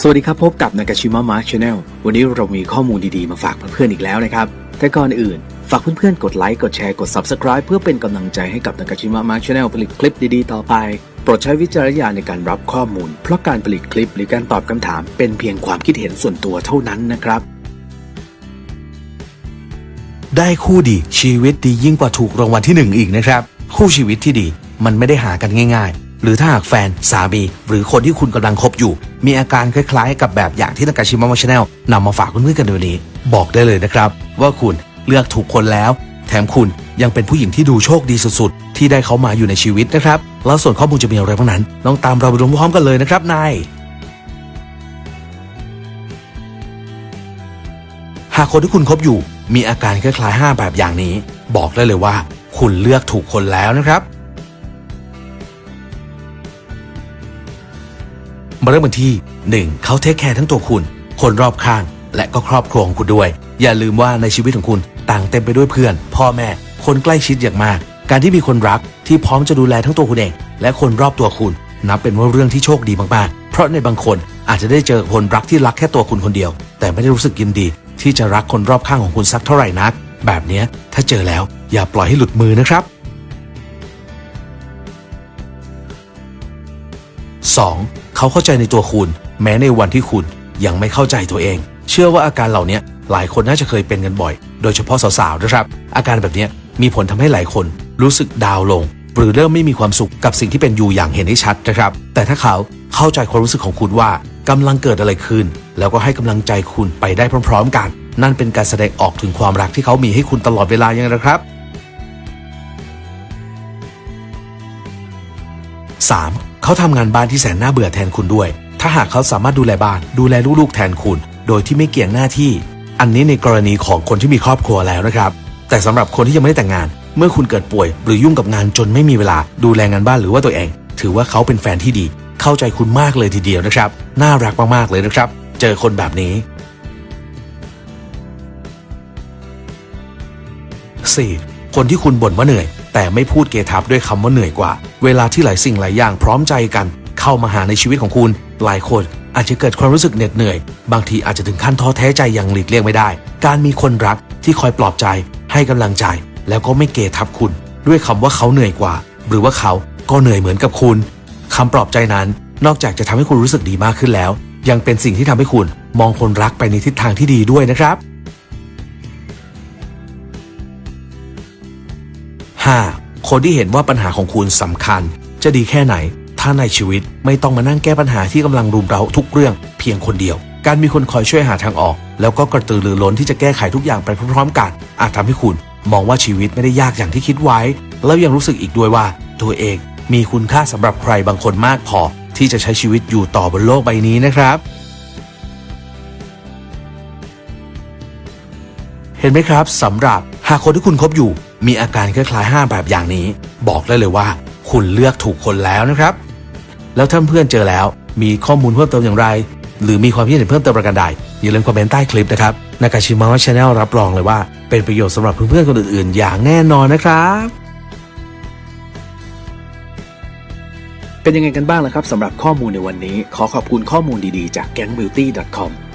สวัสดีครับ พบกับนากาชิมะมาร์ชแนลวันนี้เรามีข้อมูลดีๆ มาฝากเพื่อนๆอีกแล้วนะครับ แต่ก่อนอื่น ฝากเพื่อนๆ กดไลค์ กดแชร์ กด Subscribe เพื่อเป็นกำลังใจให้กับนากาชิมะมาร์ชแนลผลิตคลิปดีๆ ต่อไป โปรดใช้วิจารณญาณในการรับข้อมูล เพราะการผลิตคลิปหรือการตอบคำถาม เป็นเพียงความคิดเห็นส่วนตัวเท่านั้นนะครับ ได้คู่ดีชีวิตดียิ่งกว่าถูกรางวัลที่หนึ่งอีกนะครับ คู่ชีวิตที่ดีมันไม่ได้หากันง่าย ๆ หรือถ้าหากแฟนสามี หรือคนที่คุณกำลังคบอยู่ มีอาการคล้ายๆ กับแบบอย่างที่นากาชิมะมาชาแนลนำมาฝากเพื่อนๆกันในวันนี้ บอกได้เลยนะครับ ว่าคุณเลือกถูกคนแล้ว แถมคุณยังเป็นผู้หญิงที่ดูโชคดีสุดๆ ที่ได้เขามาอยู่ในชีวิตนะครับ แล้วส่วนข้อมูลจะมีอะไรบ้างนั้นลองตามเราไปดูพร้อมกันเลยนะครับนายหากคนที่คุณคบอยู่ มีอาการคล้ายๆ 5 แบบอย่างนี้ บอกได้เลยว่า คุณเลือกถูกคนแล้วนะครับ มาเริ่มกันที่ 1. เขาเทคแคร์ทั้งตัวคุณ คนรอบข้าง และก็ครอบครัวของคุณด้วย อย่าลืมว่าในชีวิตของคุณต่างเต็มไปด้วยเพื่อน พ่อแม่ คนใกล้ชิดอย่างมาก การที่มีคนรักที่พร้อมจะดูแลทั้งตัวคุณเอง และคนรอบตัวคุณ นับเป็นว่าเรื่องที่โชคดีมากๆ เพราะในบางคนอาจจะได้เจอคนรักที่รักแค่ตัวคุณคนเดียว แต่ไม่ได้รู้สึกยินดี ที่จะรักคนรอบข้างของคุณสักเท่าไหร่นัก แบบนี้ถ้าเจอแล้วอย่าปล่อยให้หลุดมือนะครับ 2. เขาเข้าใจในตัวคุณ แม้ในวันที่คุณยังไม่เข้าใจตัวเอง เชื่อว่าอาการเหล่านี้หลายคนน่าจะเคยเป็นกันบ่อย โดยเฉพาะสาวๆนะครับ อาการแบบนี้มีผลทำให้หลายคนรู้สึกดาวลง หรือเริ่มไม่มีความสุขกับสิ่งที่เป็นอยู่อย่างเห็นได้ชัดนะครับ แต่ถ้าเขาเข้าใจความรู้สึกของคุณว่ากำลังเกิดอะไรขึ้น แล้วก็ให้กำลังใจคุณไปได้พร้อม ๆ กัน นั่นเป็นการแสดงออกถึงความรักที่เขามีให้คุณตลอดเวลายังนะครับ 3. เขาทำงานบ้านที่แสนน่าเบื่อแทนคุณด้วย ถ้าหากเขาสามารถดูแลบ้าน ดูแลลูกๆแทนคุณ โดยที่ไม่เกี่ยงหน้าที่ อันนี้ในกรณีของคนที่มีครอบครัวแล้วนะครับ แต่สำหรับคนที่ยังไม่ได้แต่งงาน เมื่อคุณเกิดป่วย หรือยุ่งกับงานจนไม่มีเวลาดูแลงานบ้านหรือว่าตัวเอง ถือว่าเขาเป็นแฟนที่ดี เข้าใจคุณมากเลยทีเดียวนะครับ น่ารักมากๆเลยนะครับ เจอคนแบบนี้ 4. คนที่คุณบ่นว่าเหนื่อย แต่ไม่พูดเกทับด้วยคำว่าเหนื่อยกว่า เวลาที่หลายสิ่งหลายอย่างพร้อมใจกัน เข้ามาหาในชีวิตของคุณ หลายคนอาจจะเกิดความรู้สึกเหน็ดเหนื่อย บางทีอาจจะถึงขั้นท้อแท้ใจอย่างหลีกเลี่ยงไม่ได้ การมีคนรักที่คอยปลอบใจ ให้กำลังใจ แล้วก็ไม่เกทับคุณ ด้วยคำว่าเขาเหนื่อยกว่า หรือว่าเขาก็เหนื่อยเหมือนกับคุณคำปลอบใจนั้น นอกจากจะทำให้คุณรู้สึกดีมากขึ้นแล้ว ยังเป็นสิ่งที่ทำให้คุณมองคนรักไปในทิศทางที่ดีด้วยนะครับ 5. คนที่เห็นว่าปัญหาของคุณสำคัญ จะดีแค่ไหน ถ้าในชีวิตไม่ต้องมานั่งแก้ปัญหาที่กำลังรุมเร้าทุกเรื่องเพียงคนเดียว การมีคนคอยช่วยหาทางออก แล้วก็กระตือรือร้นที่จะแก้ไขทุกอย่างไปพร้อมๆกัน อาจทำให้คุณมองว่าชีวิตไม่ได้ยากอย่างที่คิดไว้ แล้วยังรู้สึกอีกด้วยว่า ตัวเองมีคุณค่าสำหรับใครบางคนมากพอ ที่จะใช้ชีวิตอยู่ต่อบนโลกใบนี้นะครับ เห็นไหมครับสำหรับ หากคนที่คุณคบอยู่ มีอาการคล้ายๆห้าแบบอย่างนี้ บอกได้เลยว่า คุณเลือกถูกคนแล้วนะครับ แล้วถ้าเพื่อนเจอแล้ว มีข้อมูลเพิ่มเติมอย่างไร หรือมีความคิดเห็นเพิ่มเติมประการใดอย่าลืมคอมเมนต์ใต้คลิปนะครับนากาชิมะชาแนลรับรองเลยว่า เป็นประโยชน์สำหรับเพื่อนๆคนอื่นๆ อย่างแน่นอนนะครับเป็นยังไงกันบ้างล่ะครับสำหรับข้อมูลในวันนี้ ขอขอบคุณข้อมูลดีๆ จาก gangbeauty.com